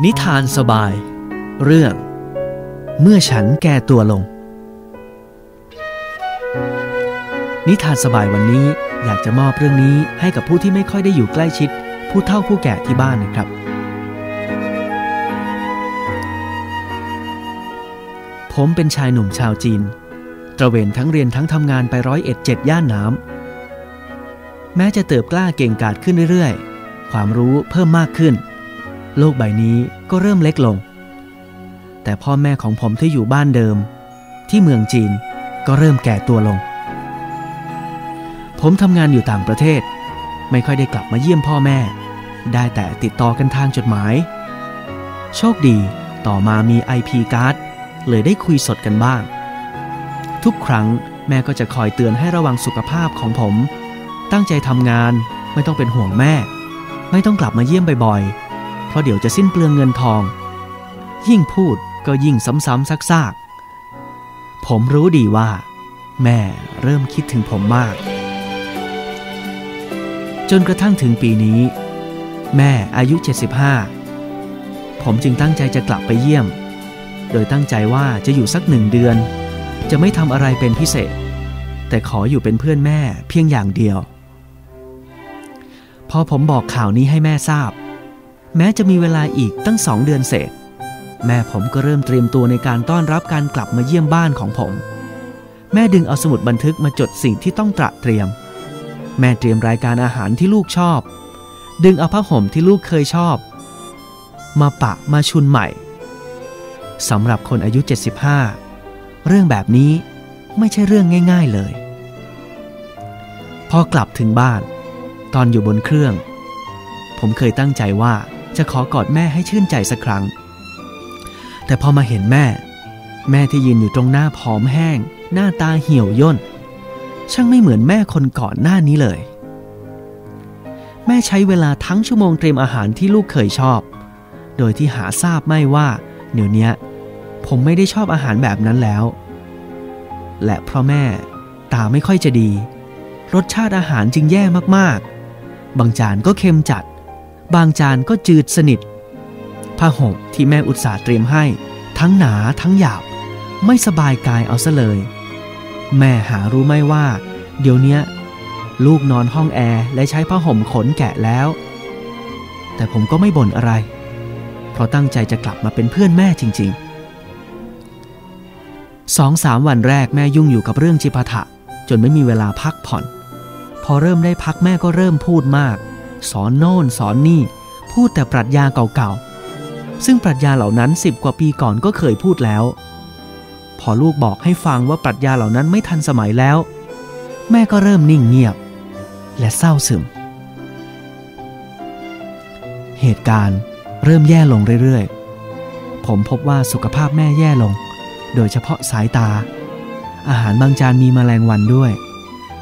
นิทานสบาย เรื่อง เมื่อฉันแก่ตัวลง นิทานสบายวันนี้อยากจะมอบเรื่องนี้ให้กับผู้ที่ไม่ค่อยได้อยู่ใกล้ชิด ผู้เฒ่าผู้แก่ที่บ้านนะครับ ผมเป็นชายหนุ่มชาวจีน ตระเวนทั้งเรียนทั้งทำงานไปร้อยเอ็ดเจ็ดย่านน้ำแม้จะเติบกล้าเก่งกาจขึ้นเรื่อยๆ ความรู้เพิ่มมากขึ้น โลกใบนี้ก็เริ่มเล็กลง แต่พ่อแม่ของผมที่อยู่บ้านเดิม ที่เมืองจีนก็เริ่มแก่ตัวลง ผมทำงานอยู่ต่างประเทศ ไม่ค่อยได้กลับมาเยี่ยมพ่อแม่ ได้แต่ติดต่อกันทางจดหมาย โชคดีต่อมามี IP การ์ดเลยได้คุยสดกันบ้าง ทุกครั้งแม่ก็จะคอยเตือนให้ระวังสุขภาพของผม ตั้งใจทำงานไม่ต้องเป็นห่วงแม่ ไม่ต้องกลับมาเยี่ยมบ่อยๆ เพราะเดี๋ยวจะสิ้นเปลืองเงินทอง ยิ่งพูดก็ยิ่งซ้ำๆซากๆ ผมรู้ดีว่า แม่เริ่มคิดถึงผมมาก จนกระทั่งถึงปีนี้ แม่อายุ 75 ผมจึงตั้งใจจะกลับไปเยี่ยม โดยตั้งใจว่าจะอยู่สักหนึ่งเดือน จะไม่ทำอะไรเป็นพิเศษ แต่ขออยู่เป็นเพื่อนแม่เพียงอย่างเดียว พอผมบอกข่าวนี้ให้แม่ทราบ แม้จะมีเวลาอีกตั้งสองเดือนเศษ แม่ผมก็เริ่มเตรียมตัวในการต้อนรับการกลับมาเยี่ยมบ้านของผม แม่ดึงเอาสมุดบันทึกมาจดสิ่งที่ต้องตระเตรียม แม่เตรียมรายการอาหารที่ลูกชอบ ดึงเอาผ้าห่มที่ลูกเคยชอบ มาปะมาชุนใหม่สำหรับคนอายุ 75 เรื่องแบบนี้ไม่ใช่เรื่องง่าย ๆเลย พอกลับถึงบ้าน ตอนอยู่บนเครื่อง ผมเคยตั้งใจว่า จะขอกอดแม่ให้ชื่นใจสักครั้ง แต่พอมาเห็นแม่ แม่ที่ยืนอยู่ตรงหน้าผอมแห้ง หน้าตาเหี่ยวย่น ช่างไม่เหมือนแม่คนก่อนหน้านี้เลย แม่ใช้เวลาทั้งชั่วโมงเตรียมอาหารที่ลูกเคยชอบ โดยที่หาทราบไม่ว่า เดี๋ยวนี้ผมไม่ได้ชอบอาหารแบบนั้นแล้ว และเพราะแม่ตาไม่ค่อยจะดี รสชาติอาหารจึงแย่มากๆ บางจานก็เค็มจัด บางจานก็จืดสนิทผ้าห่มที่แม่อุตส่าห์เตรียมให้ ทั้งหนาทั้งหยาบ ไม่สบายกายเอาซะเลย แม่หารู้ไหมว่า เดี๋ยวนี้ลูกนอนห้องแอร์และใช้ผ้าห่มขนแกะแล้ว แต่ผมก็ไม่บ่นอะไร เพราะตั้งใจจะกลับมาเป็นเพื่อนแม่จริง ๆ สองสามวันแรกแม่ยุ่งอยู่กับเรื่องจิปาถะ จนไม่มีเวลาพักผ่อน พอเริ่มได้พักแม่ก็เริ่มพูดมาก สอนโน่นสอนนี่ พูดแต่ปรัชญาเก่าๆ ซึ่งปรัชญาเหล่านั้นสิบกว่าปีก่อนก็เคยพูดแล้ว พอลูกบอกให้ฟังว่าปรัชญาเหล่านั้นไม่ทันสมัยแล้ว แม่ก็เริ่มนิ่งเงียบ และเศร้าซึม เหตุการณ์เริ่มแย่ลงเรื่อยๆ ผมพบว่าสุขภาพแม่แย่ลง โดยเฉพาะสายตา อาหารบางจานมีแมลงวันด้วย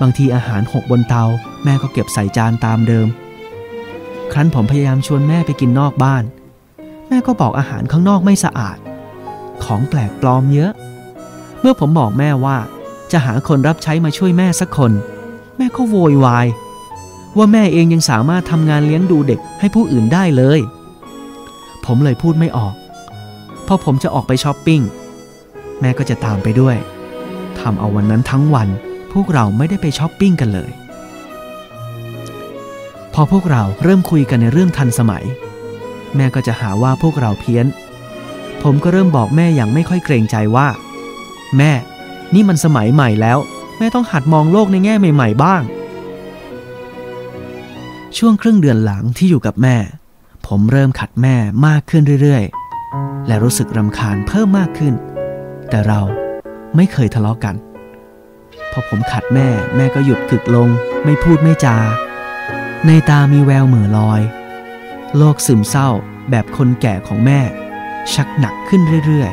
บางทีอาหารหกบนเตา แม่ก็เก็บใส่จานตามเดิม ครั้นผมพยายามชวนแม่ไปกินนอกบ้าน แม่ก็บอกอาหารข้างนอกไม่สะอาด ของแปลกปลอมเยอะ เมื่อผมบอกแม่ว่า จะหาคนรับใช้มาช่วยแม่สักคน แม่ก็โวยวาย ว่าแม่เองยังสามารถทำงานเลี้ยงดูเด็กให้ผู้อื่นได้เลย ผมเลยพูดไม่ออก พอผมจะออกไปช้อปปิ้งแม่ก็จะตามไปด้วยทำเอาวันนั้นทั้งวันพวกเราไม่ได้ไปช้อปปิ้งกันเลย พอพวกเราเริ่มคุยกันในเรื่องทันสมัย แม่ก็จะหาว่าพวกเราเพี้ยน ผมก็เริ่มบอกแม่อย่างไม่ค่อยเกรงใจว่า แม่ นี่มันสมัยใหม่แล้ว แม่ต้องหัดมองโลกในแง่ใหม่ ๆ บ้าง ช่วงครึ่งเดือนหลังที่อยู่กับแม่ ผมเริ่มขัดแม่มากขึ้นเรื่อยๆ และรู้สึกรำคาญเพิ่มมากขึ้น แต่เราไม่เคยทะเลาะกัน พอผมขัดแม่แม่ก็หยุดกึกลง ไม่พูดไม่จา ในตามีแววเหม่อลอย โรคซึมเศร้าแบบคนแก่ของแม่ ชักหนักขึ้นเรื่อย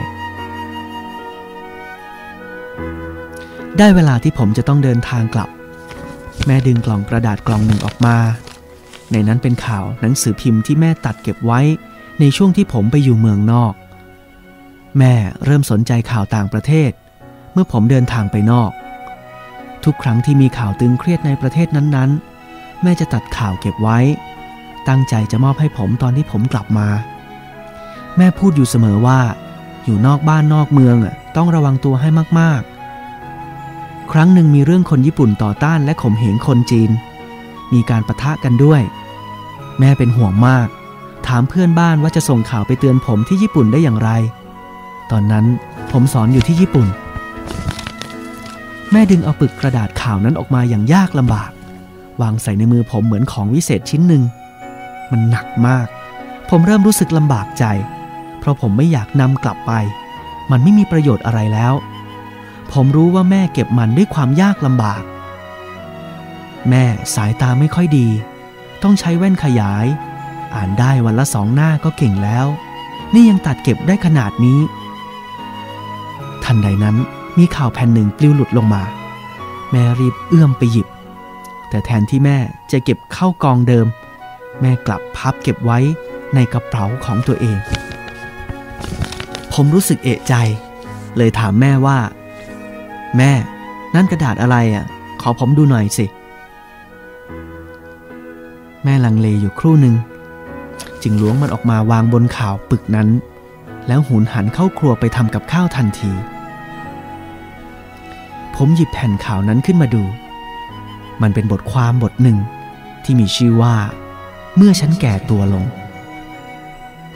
ๆ ได้เวลาที่ผมจะต้องเดินทางกลับ แม่ดึงกล่องกระดาษกล่องหนึ่งออกมา ในนั้นเป็นข่าวหนังสือพิมพ์ที่แม่ตัดเก็บไว้ในช่วงที่ผมไปอยู่เมืองนอก แม่เริ่มสนใจข่าวต่างประเทศ เมื่อผมเดินทางไปนอก ทุกครั้งที่มีข่าวตึงเครียดในประเทศนั้นๆ แม่จะตัดข่าวเก็บไว้ ตั้งใจจะมอบให้ผมตอนที่ผมกลับมา แม่พูดอยู่เสมอว่า อยู่นอกบ้านนอกเมืองต้องระวังตัวให้มากๆ ครั้งหนึ่งมีเรื่องคนญี่ปุ่นต่อต้านและข่มเหงคนจีน มีการประทะกันด้วย แม่เป็นห่วงมาก ถามเพื่อนบ้านว่าจะส่งข่าวไปเตือนผมที่ญี่ปุ่นได้อย่างไร ตอนนั้นผมสอนอยู่ที่ญี่ปุ่น แม่ดึงเอาปึกกระดาษข่าวนั้นออกมาอย่างยากลำบาก วางใส่ในมือผมเหมือนของวิเศษชิ้นหนึ่ง มันหนักมาก ผมเริ่มรู้สึกลำบากใจ เพราะผมไม่อยากนำกลับไป มันไม่มีประโยชน์อะไรแล้ว ผมรู้ว่าแม่เก็บมันด้วยความยากลำบาก แม่สายตาไม่ค่อยดี ต้องใช้แว่นขยาย อ่านได้วันละสองหน้าก็เก่งแล้ว นี่ยังตัดเก็บได้ขนาดนี้ ทันใดนั้นมีข่าวแผ่นหนึ่งปลิวหลุดลงมา แม่รีบเอื้อมไปหยิบ แต่แทนที่แม่จะเก็บเข้ากองเดิม แม่กลับพับเก็บไว้ในกระเป๋าของตัวเอง ผมรู้สึกเอะใจ เลยถามแม่ว่า แม่ นั่นกระดาษอะไรอะ ขอผมดูหน่อยสิ แม่ลังเลอยู่ครู่หนึ่งจึงล้วงมันออกมาวางบนข่าวปึกนั้น แล้วหุนหันเข้าครัวไปทำกับข้าวทันที ผมหยิบแผ่นข่าวนั้นขึ้นมาดู มันเป็นบทความบทหนึ่ง ที่มีชื่อว่า เมื่อฉันแก่ตัวลง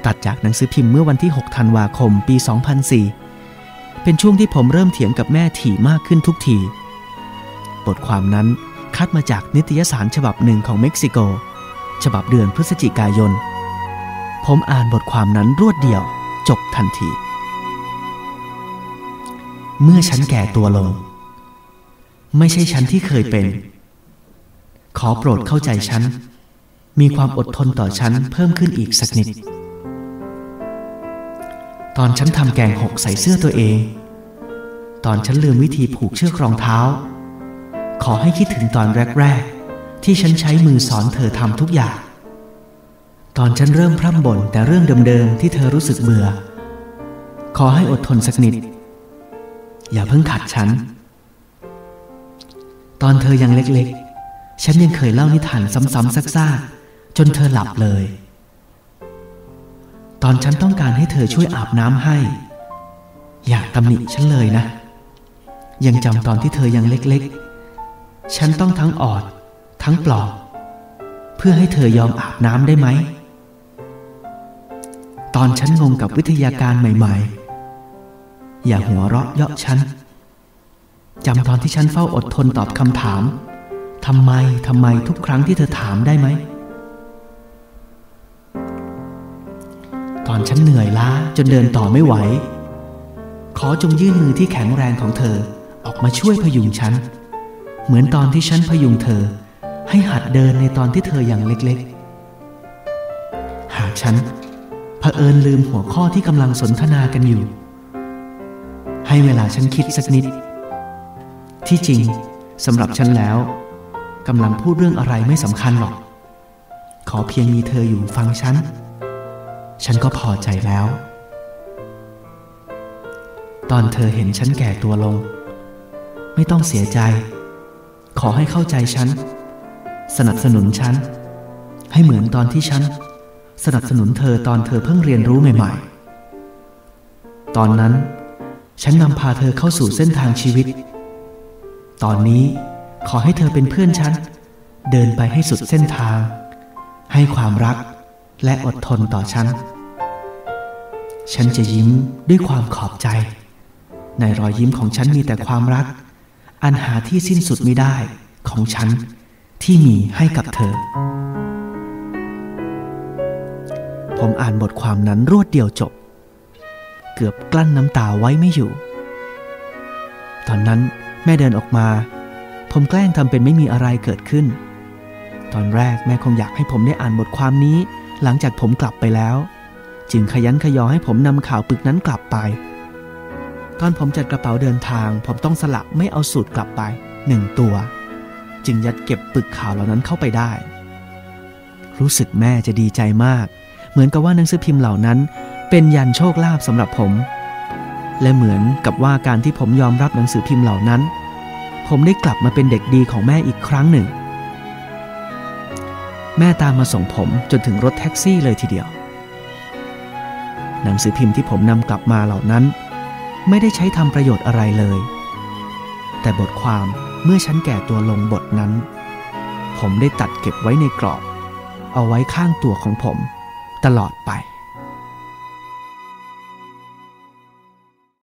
ตัดจากหนังสือพิมพ์เมื่อวันที่ 6 ธันวาคม ปี 2004 เป็นช่วงที่ผมเริ่มเถียงกับแม่ถี่มากขึ้นทุกที บทความนั้นคัดมาจากนิตยสารฉบับหนึ่งของเม็กซิโก ฉบับเดือนพฤศจิกายน ผมอ่านบทความนั้นรวดเดียวจบทันที เมื่อฉันแก่ตัวลง ไม่ใช่ฉันที่เคยเป็น ขอโปรดเข้าใจฉัน มีความอดทนต่อฉันเพิ่มขึ้นอีกสักนิด ตอนฉันทำแกงหกใส่เสื้อตัวเอง ตอนฉันลืมวิธีผูกเชือกรองเท้า ขอให้คิดถึงตอนแรก ๆ ที่ฉันใช้มือสอนเธอทำทุกอย่าง ตอนฉันเริ่มพร่ำบ่นแต่เรื่องเดิมๆที่เธอรู้สึกเบื่อ ขอให้อดทนสักนิด อย่าเพิ่งขัดฉัน ตอนเธอยังเล็กๆ ฉันยังเคยเล่านิทานซ้ำๆซักๆจนเธอหลับเลย ตอนฉันต้องการให้เธอช่วยอาบน้ำให้ อย่าตำหนิฉันเลยนะ ยังจำตอนที่เธอยังเล็กๆ ฉันต้องทั้งออด ทั้งปลอบเพื่อให้เธอยอมอาบน้ำได้ไหม ตอนฉันงงกับวิทยาการใหม่ๆ อย่าหัวเราะเยาะฉันจำตอนที่ฉันเฝ้าอดทนตอบคำถาม ทำไมทำไมทุกครั้งที่เธอถามได้ไหม ตอนฉันเหนื่อยล้าจนเดินต่อไม่ไหว ขอจงยื่นมือที่แข็งแรงของเธอออกมาช่วยพยุงฉัน เหมือนตอนที่ฉันพยุงเธอ ให้หัดเดินในตอนที่เธอยังเล็กๆ หากฉันเผอิญลืมหัวข้อที่กำลังสนทนากันอยู่ ให้เวลาฉันคิดสักนิด ที่จริงสำหรับฉันแล้ว กำลังพูดเรื่องอะไรไม่สำคัญหรอก ขอเพียงมีเธออยู่ฟังฉัน ฉันก็พอใจแล้ว ตอนเธอเห็นฉันแก่ตัวลง ไม่ต้องเสียใจ ขอให้เข้าใจฉัน สนับสนุนฉัน ให้เหมือนตอนที่ฉัน สนับสนุนเธอตอนเธอเพิ่งเรียนรู้ใหม่ ๆ ตอนนั้นฉันนำพาเธอเข้าสู่เส้นทางชีวิต ตอนนี้ ขอให้เธอเป็นเพื่อนฉัน เดินไปให้สุดเส้นทาง ให้ความรักและอดทนต่อฉัน ฉันจะยิ้มด้วยความขอบใจ ในรอยยิ้มของฉันมีแต่ความรัก อันหาที่สิ้นสุดไม่ได้ของฉันที่มีให้กับเธอ ผมอ่านบทความนั้นรวดเดียวจบ เกือบกลั้นน้ำตาไว้ไม่อยู่ ตอนนั้นแม่เดินออกมา ผมแกล้งทำเป็นไม่มีอะไรเกิดขึ้น ตอนแรกแม่คงอยากให้ผมได้อ่านบทความนี้ หลังจากผมกลับไปแล้ว จึงขยันขยอให้ผมนำข่าวปึกนั้นกลับไป ตอนผมจัดกระเป๋าเดินทาง ผมต้องสลับไม่เอาสูตรกลับไปหนึ่งตัว จึงยัดเก็บปึกข่าวเหล่านั้นเข้าไปได้ รู้สึกแม่จะดีใจมาก เหมือนกับว่าหนังสือพิมพ์เหล่านั้น เป็นยันโชคลาภสำหรับผม และเหมือนกับว่าการที่ผมยอมรับหนังสือพิมพ์เหล่านั้น ผมได้กลับมาเป็นเด็กดีของแม่อีกครั้งหนึ่ง แม่ตามมาส่งผมจนถึงรถแท็กซี่เลยทีเดียว หนังสือพิมพ์ที่ผมนำกลับมาเหล่านั้น ไม่ได้ใช้ทำประโยชน์อะไรเลย แต่บทความเมื่อฉันแก่ตัวลงบทนั้น ผมได้ตัดเก็บไว้ในกรอบ เอาไว้ข้างตัวของผม ตลอดไป